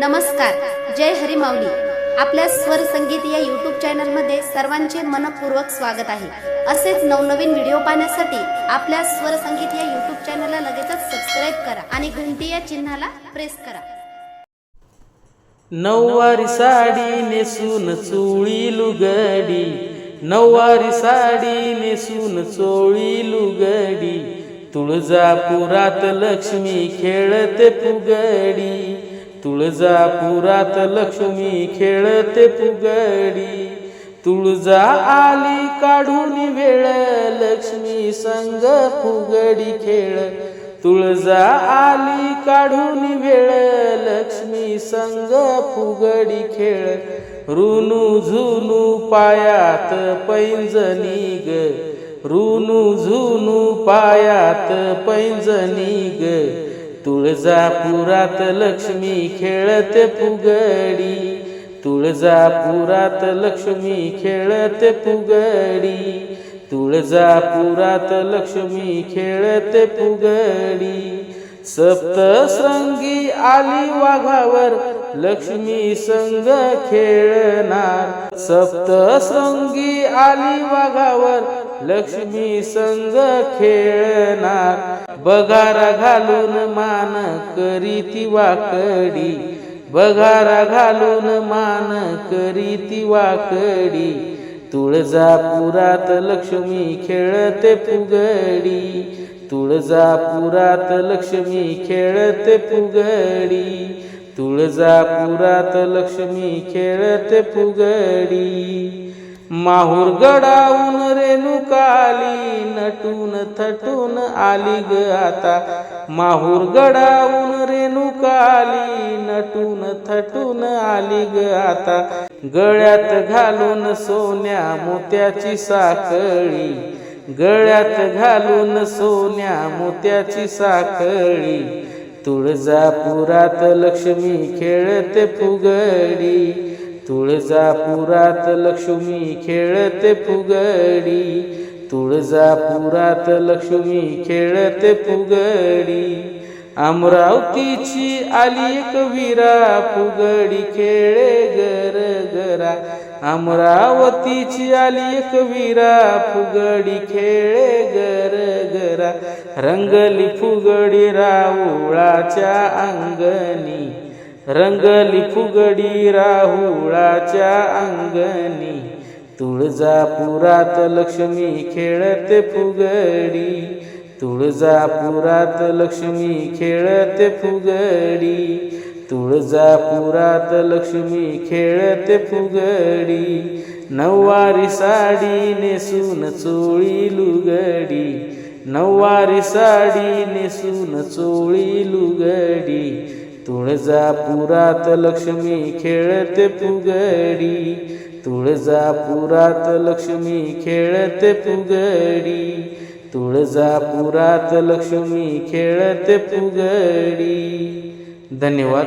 नमस्कार जय हरी माऊली आपल्या स्वर संगीत या युट्यूब चॅनलमध्ये सर्वांचे मनपूर्वक स्वागत आहे. असेच नवनवीन व्हिडिओ पाहण्यासाठी आपल्या स्वर संगीत या युट्यूब चॅनलला लगेचच सबस्क्राईब करा आणि घंटी या चिन्हाला प्रेस करा. नऊवारी साडी नेसून चोळी लुगडी नऊवारी साडी नेसून चोळी लुगडी तुळजापुरात लक्ष्मी खेळत पुगडी तुळजापुरात लक्ष्मी खेळते फुगडी. तुळजा आली काढून वेळ लक्ष्मी संग फुगडी खेळ. तुळजा आली काढून वेळ लक्ष्मी संग फुगडी खेळ. रुनू झुनू पायात पैंजनी ग रुनू झुनू पायात पैंजनी ग तुळजापुरात लक्ष्मी खेळते फुगडी. तुळजापुरात लक्ष्मी खेळते फुगडी. तुळजापुरात लक्ष्मी खेळते फुगडी. सप्तशृंगी आली वाघावर लक्ष्मी संग खेळणार. सप्तशृंगी आली वाघावर लक्ष्मी संग खेळणार. बगारा घालून मान करी ती वाकडी. बगारा घालून मान करी ती वाकडी. तुळजापुरात लक्ष्मी खेळते फुगडी. तुळजापुरात लक्ष्मी खेळते फुगडी. तुळजापुरात लक्ष्मी खेळते फुगडी. माहूर गडाऊन रेणुकाली नटून थटून आली ग आता. माहूर गडाऊन रेणुकाली नटून थटून आली ग आता. गळ्यात घालून सोन्या मोत्याची साखळी. गळ्यात घालून सोन्या मोत्याची साखळी. तुळजापुरात लक्ष्मी खेळते फुगडी. तुळजापुरात लक्ष्मी खेळते फुगडी. तुळजापुरात लक्ष्मी खेळते फुगडी. अमरावतीची आली एक वीरा फुगडी खेळे गर गरा. अमरावतीची आली एक वीरा फुगडी खेळे गर गरा. रंगली फुगडी रावळाच्या अंगणी. रंगली फुगडी राहुळाच्या अंगणी. तुळजापुरात लक्ष्मी खेळते फुगडी. तुळजापुरात लक्ष्मी खेळते फुगडी. तुळजापुरात लक्ष्मी खेळते फुगडी. नववारी साडी नेसून चोळी लुगडी नववारी साडी नेसून चोळी लुगडी तुळजापुरात लक्ष्मी खेळते फुगडी. तुळजापुरात लक्ष्मी खेळते फुगडी. तुळजापुरात लक्ष्मी खेळते फुगडी. धन्यवाद.